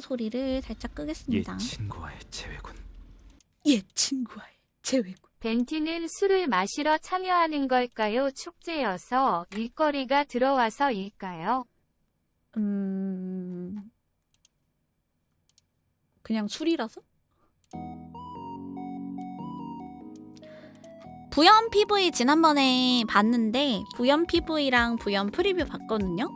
소리를 살짝 옛 끄겠습니다. 친구와의 재회군. 옛 친구와의 재회군. 벤티는 술을 마시러 참여하는 걸까요? 축제여서 일거리가 들어와서일까요? 음 그냥 술이라서? 부연 PV 지난번에 봤는데 부연 PV랑 부연 프리뷰 봤거든요.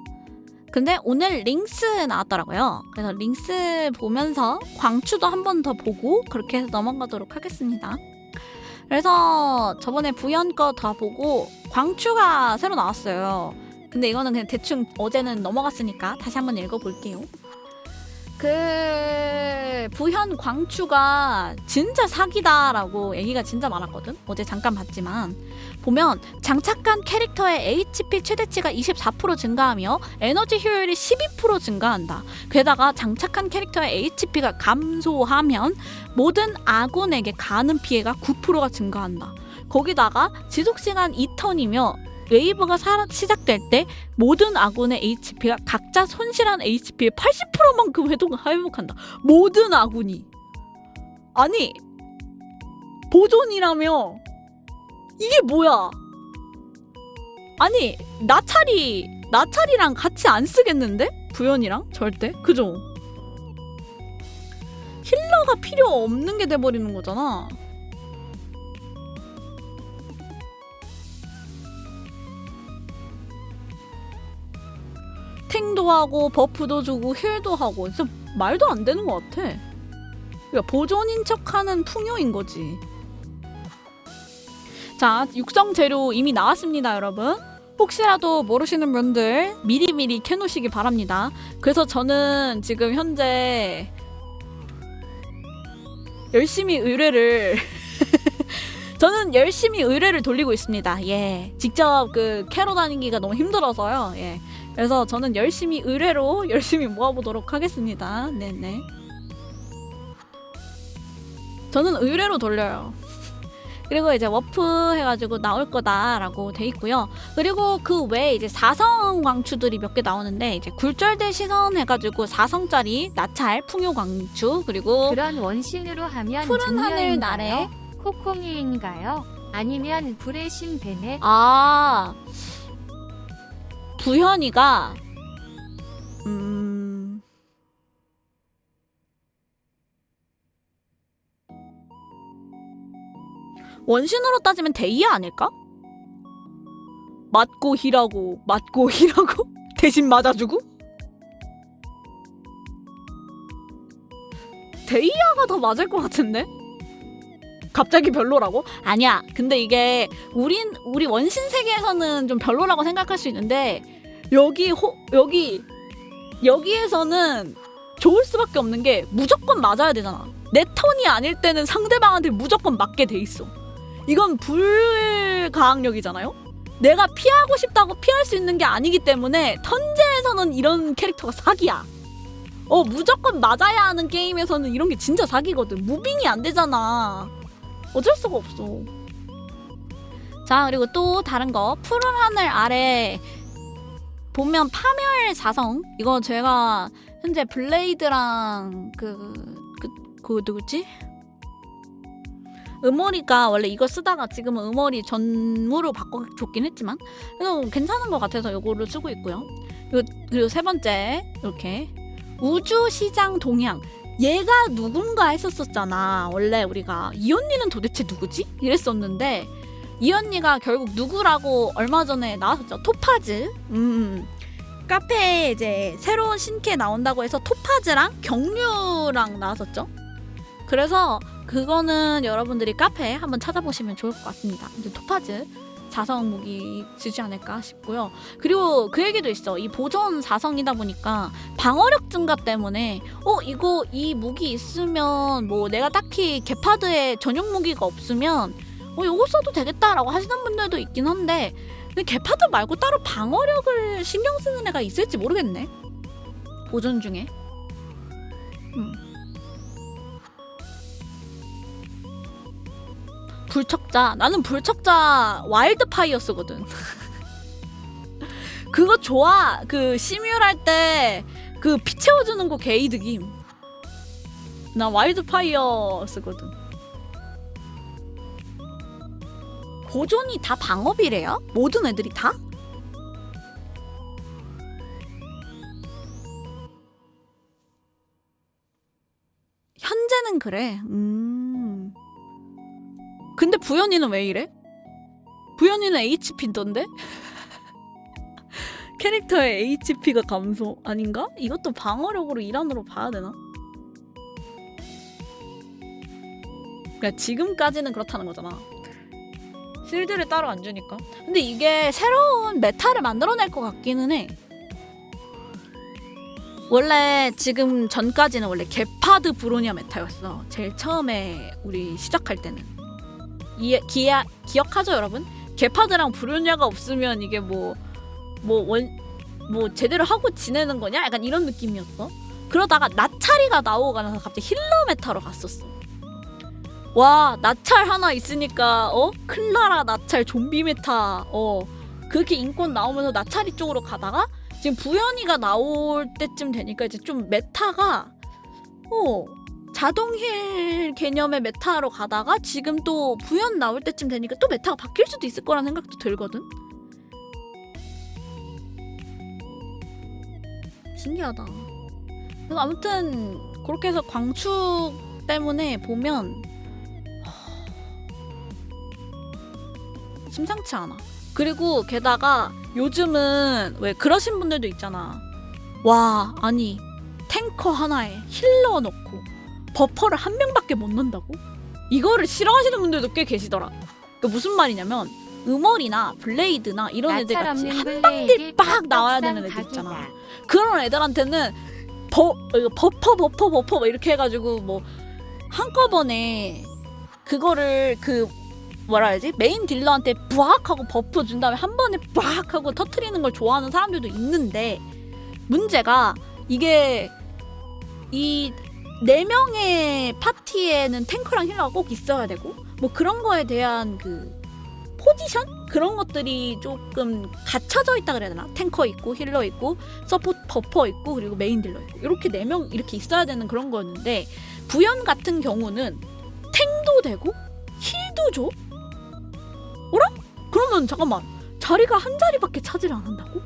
근데 오늘 링스 나왔더라고요. 그래서 링스 보면서 광추도 한 번 더 보고 그렇게 해서 넘어가도록 하겠습니다. 그래서 저번에 부연 거 다 보고 광추가 새로 나왔어요. 근데 이거는 그냥 대충 어제는 넘어갔으니까 다시 한번 읽어볼게요. 그 부현 광추가 진짜 사기다라고 얘기가 진짜 많았거든. 어제 잠깐 봤지만 보면 장착한 캐릭터의 HP 최대치가 24% 증가하며 에너지 효율이 12% 증가한다. 게다가 장착한 캐릭터의 HP가 감소하면 모든 아군에게 가는 피해가 9%가 증가한다. 거기다가 지속 시간 2턴이며 웨이브가 사- 시작될 때 모든 아군의 HP가 각자 손실한 HP의 80%만큼 회동 회복한다. 모든 아군이 아니 보존이라며 이게 뭐야? 아니 나찰이 나찰이랑 같이 안 쓰겠는데 부연이랑 절대 그죠? 힐러가 필요 없는 게 돼버리는 거잖아. 탱도 하고 버프도 주고 힐도 하고 진짜 말도 안 되는 것 같아. 그러니까 보존인 척하는 풍요인 거지. 자 육성 재료 이미 나왔습니다, 여러분. 혹시라도 모르시는 분들 미리미리 켜놓으시기 바랍니다. 그래서 저는 지금 현재 열심히 의뢰를 저는 열심히 의뢰를 돌리고 있습니다. 예, 직접 그 캐러 다니기가 너무 힘들어서요. 예, 그래서 저는 열심히 의뢰로 열심히 모아보도록 하겠습니다. 네네. 저는 의뢰로 돌려요. 그리고 이제 워프 해가지고 나올 거다라고 돼 있고요. 그리고 그 외에 이제 사성 광추들이 몇 개 나오는데 이제 굴절대 시선 해가지고 사성짜리 나찰 풍요 광추 그리고 그런 원신으로 하면 푸른 하늘? 날에 코코미인가요? 아니면 불의 신 베넷? 아 부현이가 음 원신으로 따지면 데이아 아닐까? 맞고 힐하고 맞고 힐하고 대신 맞아주고 데이아가 더 맞을 것 같은데? 갑자기 별로라고? 아니야. 근데 이게 우린 우리 원신 세계에서는 좀 별로라고 생각할 수 있는데 여기 호, 여기 여기에서는 좋을 수밖에 없는 게 무조건 맞아야 되잖아. 내 턴이 아닐 때는 상대방한테 무조건 맞게 돼 있어. 이건 불가항력이잖아요. 내가 피하고 싶다고 피할 수 있는 게 아니기 때문에 턴제에서는 이런 캐릭터가 사기야. 어 무조건 맞아야 하는 게임에서는 이런 게 진짜 사기거든. 무빙이 안 되잖아. 어쩔 수가 없어. 자, 그리고 또 다른 거. 푸른 하늘 아래 보면 파멸 자성. 이거 제가 현재 블레이드랑 그, 그, 그 누구지? 음머리가 원래 이거 쓰다가 지금은 음머리 전무로 바꿔줬긴 했지만 그래도 괜찮은 것 같아서 이거를 쓰고 있고요. 그리고, 그리고 세 번째 이렇게 우주 시장 동향 얘가 누군가 했었었잖아. 원래 우리가 이 언니는 도대체 누구지? 이랬었는데 이 언니가 결국 누구라고 얼마 전에 나왔었죠. 토파즈. 음. 카페에 이제 새로운 신캐 나온다고 해서 토파즈랑 경류랑 나왔었죠. 그래서 그거는 여러분들이 카페에 한번 찾아보시면 좋을 것 같습니다. 이제 토파즈 자성 무기 주지 않을까 싶고요. 그리고 그 얘기도 있어. 이 보존 사성이다 보니까 방어력 증가 때문에 어 이거 이 무기 있으면 뭐 내가 딱히 게파드에 전용 무기가 없으면 어 요거 써도 되겠다라고 하시는 분들도 있긴 한데 근데 게파드 말고 따로 방어력을 신경 쓰는 애가 있을지 모르겠네. 보존 중에. 음. 불척자. 나는 불척자 와일드 파이어 쓰거든. 그거 좋아. 그 시뮬 할때 그 피 채워주는 거 개이득임. 나 와일드 파이어 쓰거든. 보존이 다 방업이래요? 모든 애들이 다? 현재는 그래. 음. 근데 부연이는 왜 이래? 부연이는 HP던데? 캐릭터의 HP가 감소 아닌가? 이것도 방어력으로 일환으로 봐야 되나? 그러니까 지금까지는 그렇다는 거잖아. 실드를 따로 안 주니까. 근데 이게 새로운 메타를 만들어낼 것 같기는 해. 원래 지금 전까지는 원래 게파드 브로니아 메타였어. 제일 처음에 우리 시작할 때는. 이, 기야, 기억하죠 여러분? 게파드랑 브로니아가 없으면 이게 뭐 뭐 원 뭐 제대로 하고 지내는 거냐? 약간 이런 느낌이었어. 그러다가 나차리가 나오고 나서 갑자기 힐러 메타로 갔었어. 와 나찰 하나 있으니까 어 클라라 나찰 좀비 메타 어 그렇게 인권 나오면서 나찰이 쪽으로 가다가 지금 부연이가 나올 때쯤 되니까 이제 좀 메타가 어 자동힐 개념의 메타로 가다가 지금 또 부연 나올 때쯤 되니까 또 메타가 바뀔 수도 있을 거라는 생각도 들거든. 신기하다. 아무튼 그렇게 해서 광축 때문에 보면 심상치 않아. 그리고 게다가 요즘은 왜 그러신 분들도 있잖아. 와, 아니 탱커 하나에 힐러 넣고 버퍼를 한 명밖에 못 넣는다고? 이거를 싫어하시는 분들도 꽤 계시더라. 그 무슨 말이냐면 음월이나 블레이드나 이런 애들 같이 한 블레이드 빡 나와야 되는 애들. 있잖아. 그런 애들한테는 버 이거 버퍼 버퍼 버퍼 막 이렇게 해가지고 뭐 한꺼번에 그거를 그 뭐라 해야지? 메인 딜러한테 부악 하고 버프 준 다음에 한 번에 부악 하고 터트리는 걸 좋아하는 사람들도 있는데 문제가 이게 이 네 명의 파티에는 탱커랑 힐러가 꼭 있어야 되고 뭐 그런 거에 대한 그 포지션? 그런 것들이 조금 갖춰져 있다 그래야 되나? 탱커 있고 힐러 있고 서포트 버퍼 있고 그리고 메인 딜러 있고 이렇게 네 명 이렇게 있어야 되는 그런 거였는데 부연 같은 경우는 탱도 되고 힐도 줘? 어라? 그러면 잠깐만 자리가 한 자리밖에 차지를 안 한다고?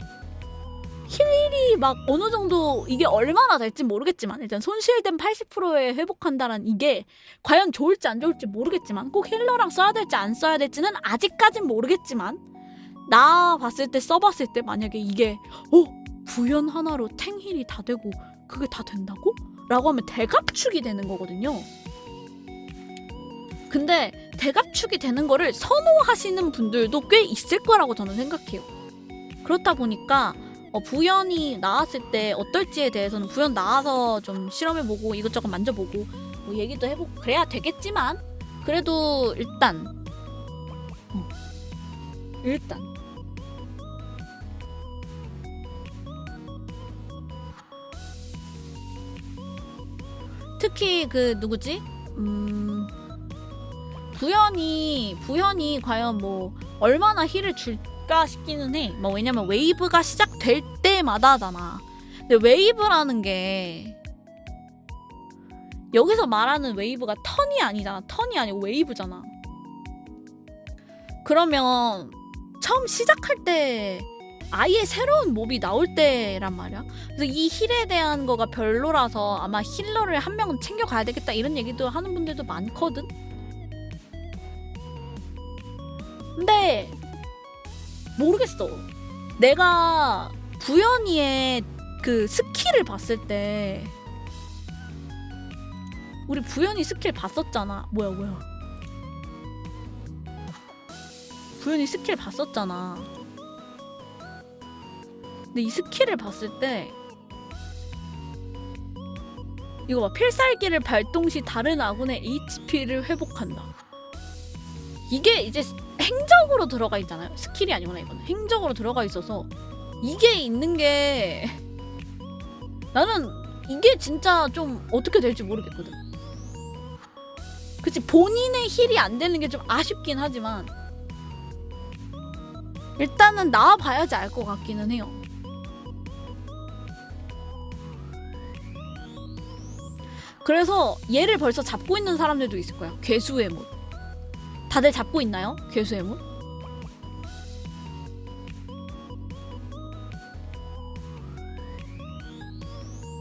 힐이 막 어느 정도 이게 얼마나 될지 모르겠지만 일단 손실된 80%에 회복한다는 이게 과연 좋을지 안 좋을지 모르겠지만 꼭 힐러랑 써야 될지 안 써야 될지는 아직까진 모르겠지만 나 봤을 때 써봤을 때 만약에 이게 어 부연 하나로 탱 힐이 다 되고 그게 다 된다고? 라고 하면 대갑축이 되는 거거든요. 근데 대갑축이 되는 거를 선호하시는 분들도 꽤 있을 거라고 저는 생각해요. 그렇다 보니까 어, 부연이 나왔을 때 어떨지에 대해서는 부연 나와서 좀 실험해보고 이것저것 만져보고 뭐 얘기도 해보고 그래야 되겠지만 그래도 일단 음, 일단 특히 그 누구지? 음 부연이 부연이 과연 뭐 얼마나 힐을 줄까 싶기는 해. 뭐 왜냐면 웨이브가 시작될 때마다잖아. 근데 웨이브라는 게 여기서 말하는 웨이브가 턴이 아니잖아. 턴이 아니고 웨이브잖아. 그러면 처음 시작할 때 아예 새로운 몹이 나올 때란 말이야. 그래서 이 힐에 대한 거가 별로라서 아마 힐러를 한 명은 챙겨가야 되겠다 이런 얘기도 하는 분들도 많거든. 근데 모르겠어. 내가 부연이의 그 스킬을 봤을 때 우리 부연이 스킬 봤었잖아. 뭐야 뭐야. 부연이 스킬 봤었잖아. 근데 이 스킬을 봤을 때 이거 봐 필살기를 발동 시 다른 아군의 HP를 회복한다. 이게 이제 행적으로 들어가 있잖아요. 스킬이 아니구나 이거는 행적으로 들어가 있어서 이게 있는 게 나는 이게 진짜 좀 어떻게 될지 모르겠거든. 그치 본인의 힐이 안 되는 게 좀 아쉽긴 하지만 일단은 나와 봐야지 알 것 같기는 해요. 그래서 얘를 벌써 잡고 있는 사람들도 있을 거야. 괴수의 못. 다들 잡고 있나요? 괴수의 못?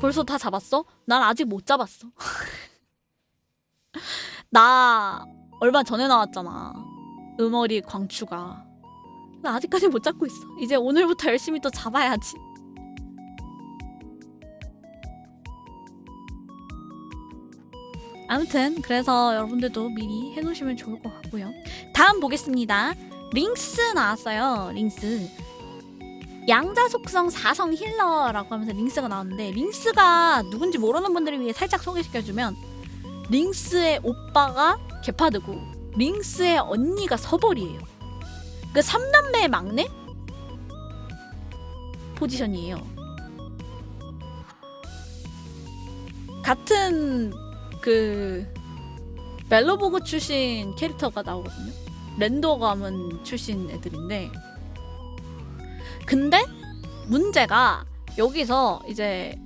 벌써 다 잡았어? 난 아직 못 잡았어. 나 얼마 전에 나왔잖아. 음어리 광추가. 나 아직까지 못 잡고 있어. 이제 오늘부터 열심히 또 잡아야지. 아무튼 그래서 여러분들도 미리 해놓으시면 좋을 것 같고요. 다음 보겠습니다. 링스 나왔어요. 링스. 양자 속성 4성 힐러라고 하면서 링스가 나왔는데 링스가 누군지 모르는 분들을 위해 살짝 소개시켜주면 링스의 오빠가 게파드고 링스의 언니가 서벌이에요. 그 3남매의 막내 포지션이에요. 같은 그 멜로보그 출신 캐릭터가 나오거든요. 랜더 가문 출신 애들인데 근데 문제가 여기서 이제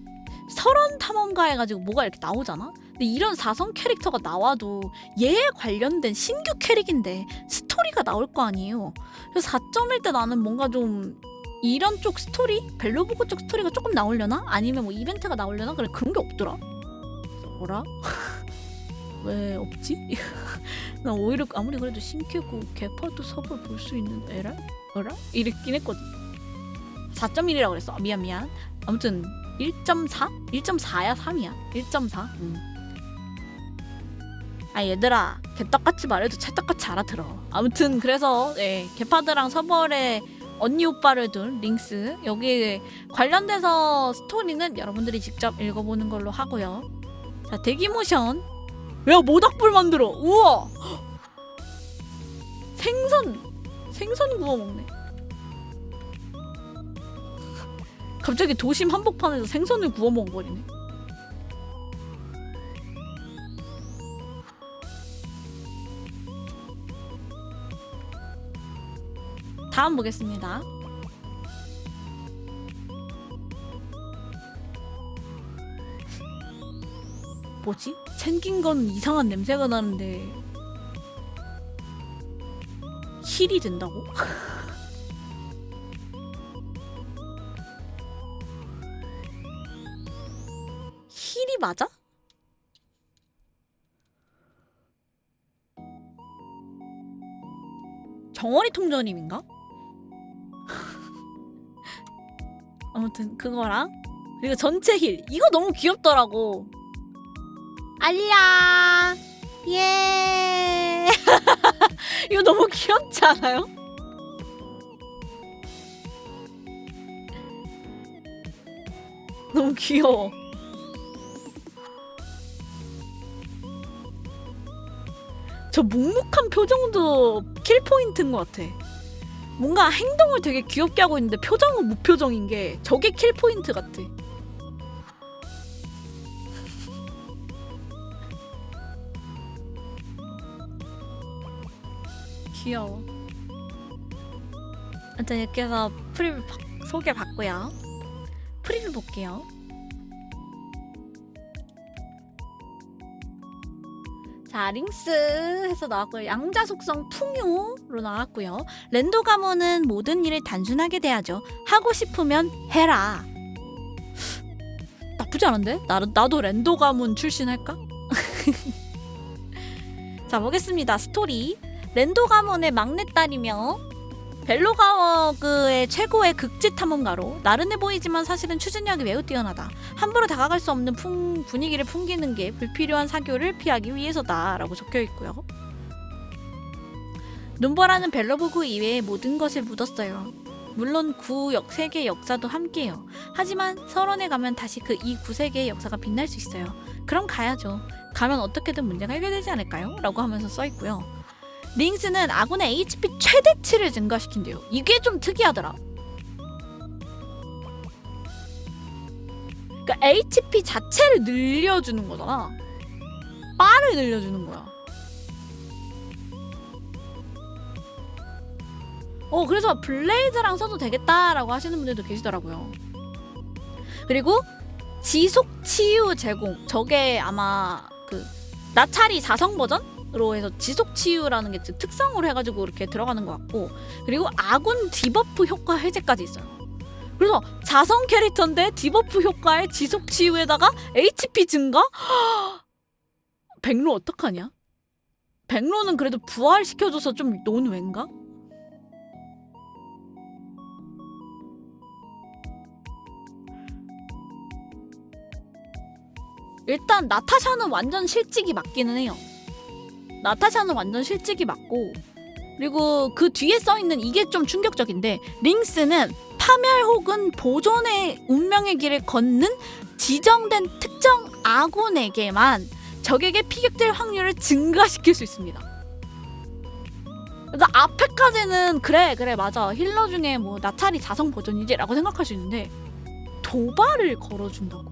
설원 탐험가 해가지고 뭐가 이렇게 나오잖아. 근데 이런 사성 캐릭터가 나와도 얘에 관련된 신규 캐릭인데 스토리가 나올 거 아니에요. 그래서 4점일 때 나는 뭔가 좀 이런 쪽 스토리, 벨로보그 쪽 스토리가 조금 나오려나? 아니면 뭐 이벤트가 나오려나? 그런 게 없더라. 뭐라? 왜 없지? 나 오히려 아무리 그래도 신캐고 개파도 서볼 볼수 있는 애라? 어라? 이랬긴 했거든. 4.1이라고 그랬어. 아, 미안 미안. 아무튼 1.4? 1.4야 3이야. 1.4. 음. 아 얘들아 개떡같이 말해도 찰떡같이 알아들어. 아무튼 그래서 네, 개파드랑 서벌의 언니 오빠를 둔 링스 여기 관련돼서 스토리는 여러분들이 직접 읽어보는 걸로 하고요. 자 대기 모션. 야 모닥불 만들어. 우와. 생선 생선 구워 먹네. 갑자기 도심 한복판에서 생선을 구워 먹어버리네. 다음 보겠습니다. 뭐지? 생긴 건 이상한 냄새가 나는데 힐이 된다고? 힐이 맞아? 정원이 통전임인가? 아무튼 그거랑 그리고 전체 힐 이거 너무 귀엽더라고 알야 예 이거 너무 귀엽지 않아요? 너무 귀여워 저 묵묵한 표정도 킬 포인트인 것 같아. 뭔가 행동을 되게 귀엽게 하고 있는데 표정은 무표정인 게 저게 킬 포인트 같아. 귀여워. 일단 이렇게 해서 프리뷰 바- 소개 받고요. 프리뷰 볼게요. 자, 링스 해서 나왔고요. 양자 속성 풍요로 나왔고요. 랜도 가문은 모든 일을 단순하게 대하죠. 하고 싶으면 해라. 나쁘지 않은데? 나, 나도 랜도 가문 출신 할까? 자, 보겠습니다. 스토리. 랜도 가문의 막내딸이며 벨로가워그의 최고의 극지 탐험가로 나른해 보이지만 사실은 추진력이 매우 뛰어나다. 함부로 다가갈 수 없는 풍, 분위기를 풍기는 게 불필요한 사교를 피하기 위해서다라고 적혀 있고요. 눈보라는 벨로보그 이외의 모든 것을 묻었어요. 물론 구역 세계의 역사도 함께요. 하지만 설원에 가면 다시 그 이 구세계의 역사가 빛날 수 있어요. 그럼 가야죠. 가면 어떻게든 문제가 해결되지 않을까요? 라고 하면서 써 있고요. 링스는 아군의 HP 최대치를 증가시킨대요. 이게 좀 특이하더라. 그러니까 HP 자체를 늘려주는 거잖아. 바를 늘려주는 거야. 어 그래서 블레이즈랑 써도 되겠다라고 하시는 분들도 계시더라고요. 그리고 지속 치유 제공. 저게 아마 그 나차리 4성 버전으 로 해서 지속 치유라는 게 특성으로 해가지고 이렇게 들어가는 것 같고 그리고 아군 디버프 효과 해제까지 있어요. 그래서 자성 캐릭터인데 디버프 효과에 지속 치유에다가 HP 증가? 백로 어떡하냐? 백로는 그래도 부활시켜줘서 좀 논외인가? 일단 나타샤는 완전 실직이 맞기는 해요. 나타샤는 완전 실직이 맞고 그리고 그 뒤에 써 있는 이게 좀 충격적인데 링스는 파멸 혹은 보존의 운명의 길을 걷는 지정된 특정 아군에게만 적에게 피격될 확률을 증가시킬 수 있습니다. 그러니까 앞에까지는 그래 그래 맞아 힐러 중에 뭐 나탈이 자성 버전이지라고 생각할 수 있는데 도발을 걸어준다고?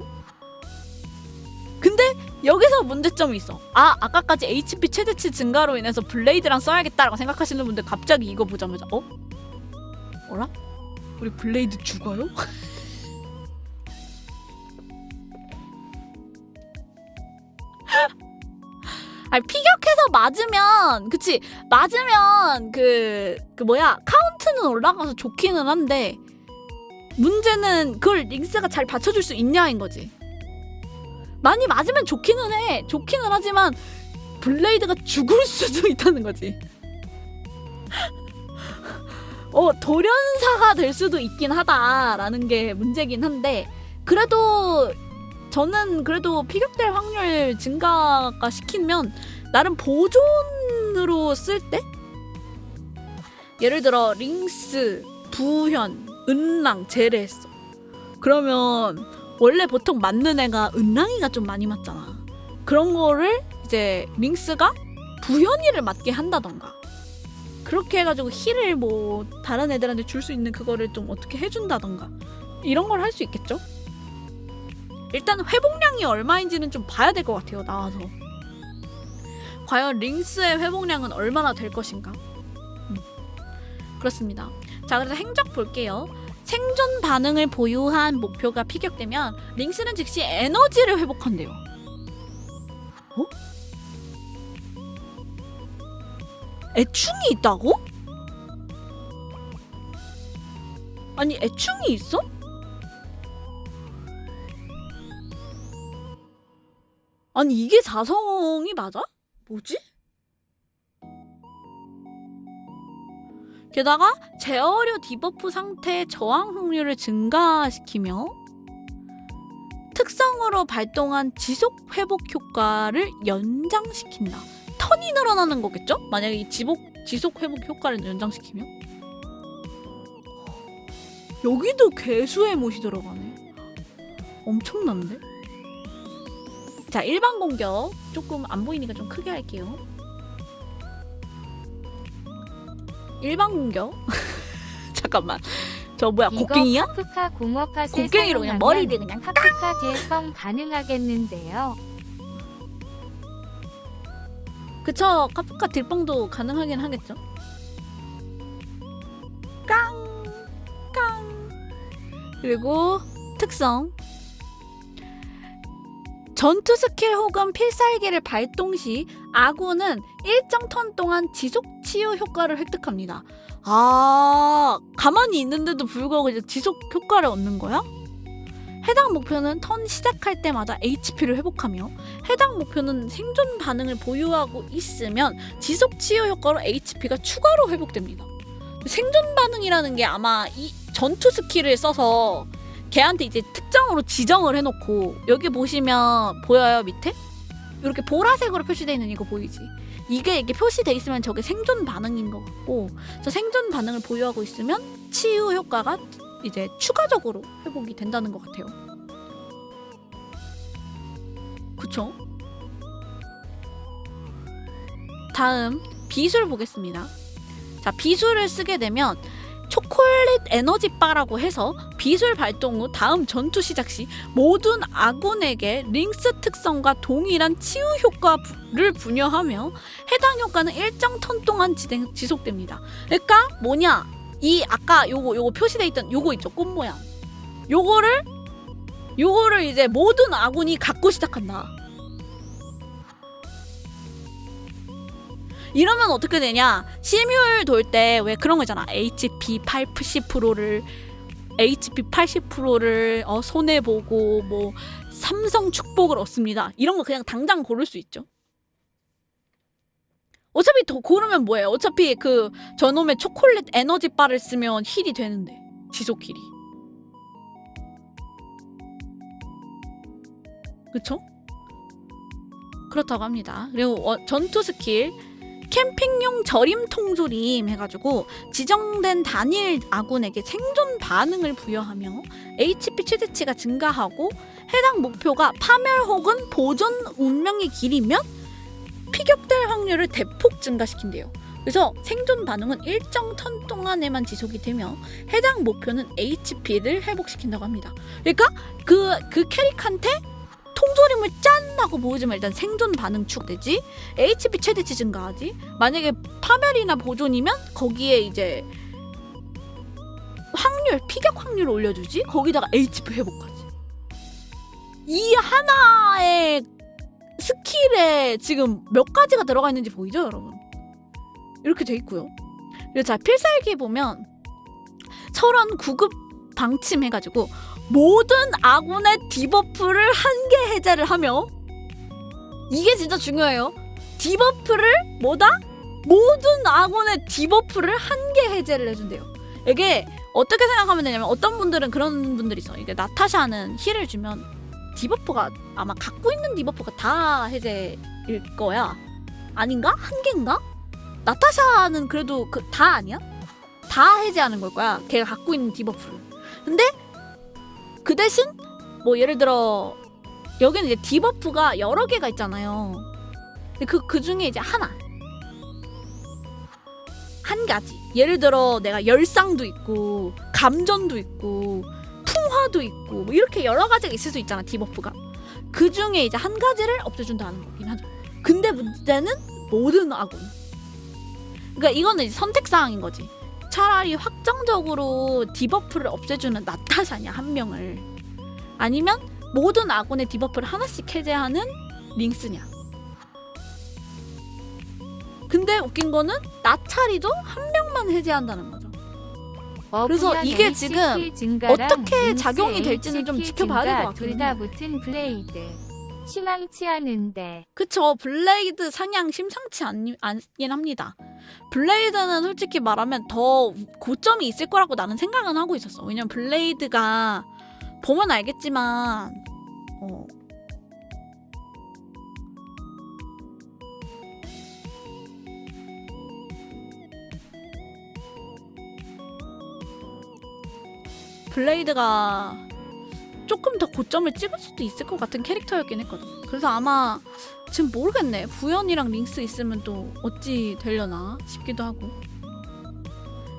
근데 여기서 문제점이 있어. 아 아까까지 HP 최대치 증가로 인해서 블레이드랑 써야겠다라고 생각하시는 분들 갑자기 이거 보자마자 어? 어라? 우리 블레이드 죽어요? 아니 피격해서 맞으면 그치 맞으면 그, 그 뭐야 카운트는 올라가서 좋기는 한데 문제는 그걸 링스가 잘 받쳐줄 수 있냐인 거지 많이 맞으면 좋기는 해. 좋기는 하지만 블레이드가 죽을 수도 있다는 거지. 어 돌연사가 될 수도 있긴 하다라는 게 문제긴 한데 그래도 저는 그래도 피격될 확률 증가가 시키면 나름 보존으로 쓸 때? 예를 들어 링스, 부현, 은랑, 제레 했어 그러면 원래 보통 맞는 애가 은랑이가 좀 많이 맞잖아. 그런 거를 이제 링스가 부현이를 맞게 한다던가. 그렇게 해가지고 힐을 뭐 다른 애들한테 줄 수 있는 그거를 좀 어떻게 해준다던가. 이런 걸 할 수 있겠죠? 일단 회복량이 얼마인지는 좀 봐야 될 것 같아요 나와서. 과연 링스의 회복량은 얼마나 될 것인가? 음. 그렇습니다. 자 그래서 행적 볼게요 생존 반응을 보유한 목표가 피격되면 링스는 즉시 에너지를 회복한대요 어? 애충이 있다고? 아니 애충이 있어? 아니 이게 자성이 맞아? 뭐지? 게다가 제어류 디버프 상태의 저항 확률을 증가시키며 특성으로 발동한 지속 회복 효과를 연장시킨다. 턴이 늘어나는 거겠죠? 만약에 이 지복, 지속 회복 효과를 연장시키면 여기도 괴수의 못이 들어가네. 엄청난데? 자, 일반 공격 조금 안 보이니까 좀 크게 할게요. 일반 공격. 잠깐만. 저 뭐야? 곡괭이야? 카프카 공업팟에 곡괭이로 그냥 머리를 그냥 카프카 재성 가능하겠는데요. 그쵸 카프카 딜뽕도 가능하긴 하겠죠 깡! 깡! 그리고 특성 전투 스킬 혹은 필살기를 발동 시 아군은 일정 턴 동안 지속 치유 효과를 획득합니다. 아, 가만히 있는데도 불구하고 지속 효과를 얻는 거야? 해당 목표는 턴 시작할 때마다 HP를 회복하며 해당 목표는 생존 반응을 보유하고 있으면 지속 치유 효과로 HP가 추가로 회복됩니다. 생존 반응이라는 게 아마 이 전투 스킬을 써서 걔한테 이제 특정으로 지정을 해놓고 여기 보시면 보여요 밑에 이렇게 보라색으로 표시되어 있는 이거 보이지? 이게 이게 표시돼 있으면 저게 생존 반응인 것 같고 저 생존 반응을 보유하고 있으면 치유 효과가 이제 추가적으로 회복이 된다는 것 같아요. 그쵸? 다음 비술 보겠습니다. 자 비술을 쓰게 되면 초콜릿 에너지 바라고 해서 비술 발동 후 다음 전투 시작 시 모든 아군에게 링스 특성과 동일한 치유 효과를 부여하며 해당 효과는 일정 턴 동안 진행, 지속됩니다. 그러니까 뭐냐 이 아까 요거 요거 표시돼 있던 요거 있죠 꽃 모양 요거를 요거를 이제 모든 아군이 갖고 시작한다. 이러면 어떻게 되냐? 심율 돌때 왜 그런 거 있잖아. HP 80%를 HP 80%를 어, 손해 보고 뭐 삼성 축복을 얻습니다. 이런 거 그냥 당장 고를 수 있죠. 어차피 더 고르면 뭐예요? 어차피 그 저놈의 초콜릿 에너지 바를 쓰면 힐이 되는데 지속 힐이. 그쵸? 그렇다고 합니다. 그리고 어, 전투 스킬 캠핑용 저림 통조림 해가지고 지정된 단일 아군에게 생존 반응을 부여하며 HP 최대치가 증가하고 해당 목표가 파멸 혹은 보존 운명의 길이면 피격될 확률을 대폭 증가시킨대요. 그래서 생존 반응은 일정 턴 동안에만 지속이 되며 해당 목표는 HP를 회복시킨다고 합니다. 그러니까 그, 그 캐릭한테 통조림을 짠 하고 보여주면 일단 생존 반응 축되지? HP 최대치 증가하지? 만약에 파멸이나 보존이면 거기에 이제 확률 피격 확률 올려주지? 거기다가 HP 회복하지. 이 하나의 스킬에 지금 몇 가지가 들어가 있는지 보이죠 여러분? 이렇게 돼 있고요. 그리고 자 필살기 보면 철원 구급 방침해가지고 모든 아군의 디버프를 한 개 해제를 하며 이게 진짜 중요해요. 디버프를 뭐다? 모든 아군의 디버프를 한 개 해제를 해준대요. 이게 어떻게 생각하면 되냐면 어떤 분들은 그런 분들이 있어. 이게 나타샤는 힐을 주면 디버프가 아마 갖고 있는 디버프가 다 해제일 거야. 아닌가? 한 개인가? 나타샤는 그래도 그 다 아니야? 다 해제하는 걸 거야. 걔가 갖고 있는 디버프를. 근데 그 대신 뭐 예를 들어 여기는 이제 디버프가 여러 개가 있잖아요. 근데 그, 그 중에 이제 하나. 한 가지. 예를 들어 내가 열상도 있고, 감전도 있고, 풍화도 있고, 뭐 이렇게 여러 가지가 있을 수 있잖아, 디버프가. 그 중에 이제 한 가지를 없애준다는 거긴 하죠. 근데 문제는 모든 아군. 그러니까 이거는 선택사항인 거지. 차라리 확정적으로 디버프를 없애주는 나타샤냐, 한 명을. 아니면 모든 아군의 디버프를 하나씩 해제하는 링스냐. 근데 웃긴 거는 나차리도 한 명만 해제한다는 거죠. 그래서 이게 지금 어떻게 작용이 될지는 좀 지켜봐야 될것. 둘다 붙은 블레이드. 심상치 않은데. 그쵸 블레이드 상향 심상치 않, 않긴 합니다. 블레이드는 솔직히 말하면 더 고점이 있을 거라고 나는 생각은 하고 있었어. 왜냐면 블레이드가 보면 알겠지만 어, 블레이드가 조금 더 고점을 찍을 수도 있을 것 같은 캐릭터였긴 했거든. 그래서 아마 지금 모르겠네. 부연이랑 링스 있으면 또 어찌 되려나 싶기도 하고.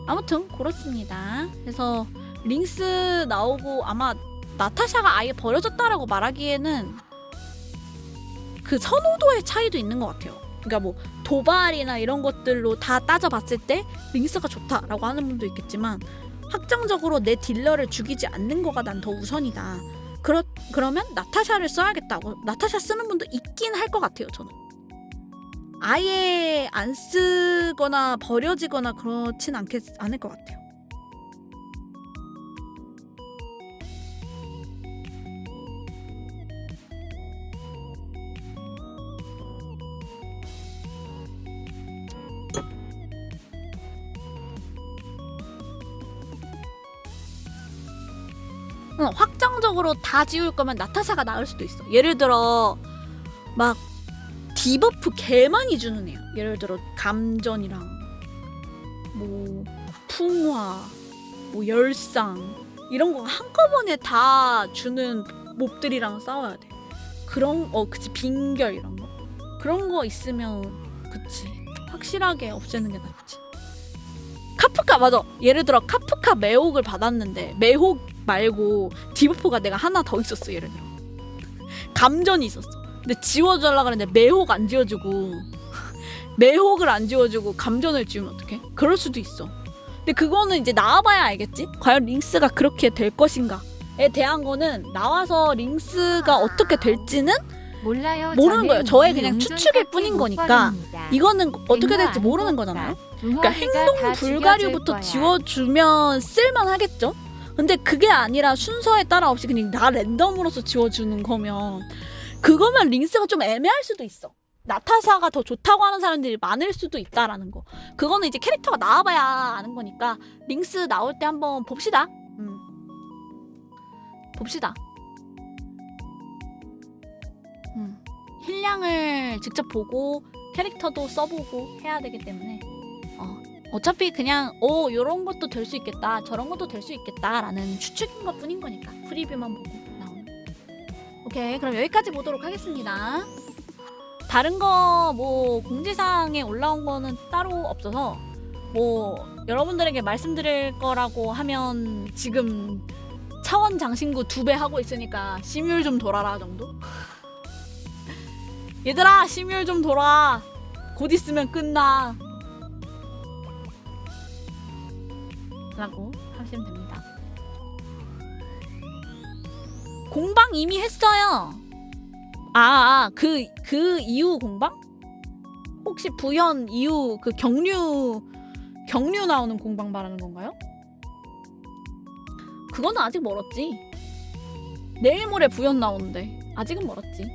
아무튼 그렇습니다. 그래서 링스 나오고 아마 나타샤가 아예 버려졌다라고 말하기에는 그 선호도의 차이도 있는 것 같아요. 그러니까 뭐 도발이나 이런 것들로 다 따져봤을 때 링스가 좋다라고 하는 분도 있겠지만 확정적으로 내 딜러를 죽이지 않는 거가 난 더 우선이다. 그러, 그러면 나타샤를 써야겠다고 나타샤 쓰는 분도 있긴 할 것 같아요 저는 아예 안 쓰거나 버려지거나 그렇진 않겠, 않을 것 같아요 응, 확정적으로 다 지울 거면 나타샤가 나을 수도 있어. 예를 들어 막 디버프 개 많이 주는 애야. 예를 들어 감전이랑 뭐 풍화, 뭐 열상 이런 거 한꺼번에 다 주는 몹들이랑 싸워야 돼. 그런 어 그치 빙결 이런 거 그런 거 있으면 그치 확실하게 없애는 게 낫지. 카프카 맞아. 예를 들어 카프카 매혹을 받았는데 매혹 말고 디버프가 내가 하나 더 있었어 예를 들어 감전이 있었어 근데 지워주려고 그랬는데 매혹 안 지워주고 매혹을 안 지워주고 감전을 지우면 어떡해? 그럴 수도 있어 근데 그거는 이제 나와봐야 알겠지? 과연 링스가 그렇게 될 것인가 대한 거는 나와서 링스가 어떻게 될지는 몰라요. 모르는 거예요. 저의 이 그냥 추측일 뿐인 못 거니까 버립니다. 이거는 어떻게 될지 안 모르는. 거잖아요. 그러니까 행동 다 불가류부터. 지워주면 쓸만하겠죠. 근데 그게 아니라 순서에 따라 없이 그냥 나 랜덤으로서 지워주는 거면 그거면 링스가 좀 애매할 수도 있어. 나타샤가 더 좋다고 하는 사람들이 많을 수도 있다라는 거. 그거는 이제 캐릭터가 나와봐야 아는 거니까 링스 나올 때 한번 봅시다. 음. 봅시다. 음. 힐량을 직접 보고 캐릭터도 써보고 해야 되기 때문에 어, 어차피 그냥 오 요런 것도 될 수 있겠다 저런 것도 될 수 있겠다라는 추측인 것 뿐인 거니까. 프리뷰만 보고 나오는 오케이 그럼 여기까지 보도록 하겠습니다. 다른 거 뭐 공지사항에 올라온 거는 따로 없어서 뭐 여러분들에게 말씀드릴 거라고 하면 지금 차원 장신구 두 배 하고 있으니까 심율 좀 돌아라 정도? 얘들아 심율 좀 돌아. 곧 있으면 끝나 라고 하시면 됩니다 공방 이미 했어요 아 그 그 이후 공방? 혹시 부연 이후 그 경류 경류 나오는 공방 말하는 건가요? 그거는 아직 멀었지 내일 모레 부연 나오는데 아직은 멀었지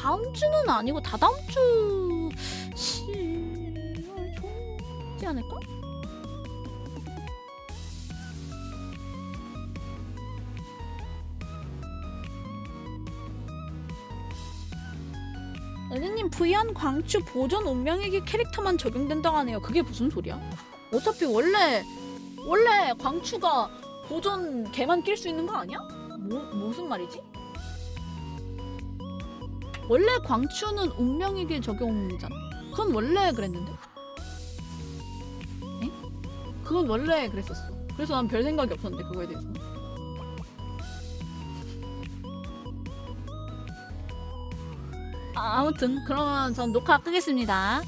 다음 주는 아니고 다다음 주 10월 초지 않을까? 은혜님 부연 광추 보존 운명에게 캐릭터만 적용된다고 하네요. 그게 무슨 소리야? 어차피 원래 원래 광추가 보존 개만 낄 수 있는 거 아니야? 뭐, 무슨 말이지? 원래 광추는 운명에게 적용이잖아. 그건 원래 그랬는데. 에? 그건 원래 그랬었어. 그래서 난 별 생각이 없었는데 그거에 대해서. 아무튼 그러면 전 녹화 끄겠습니다.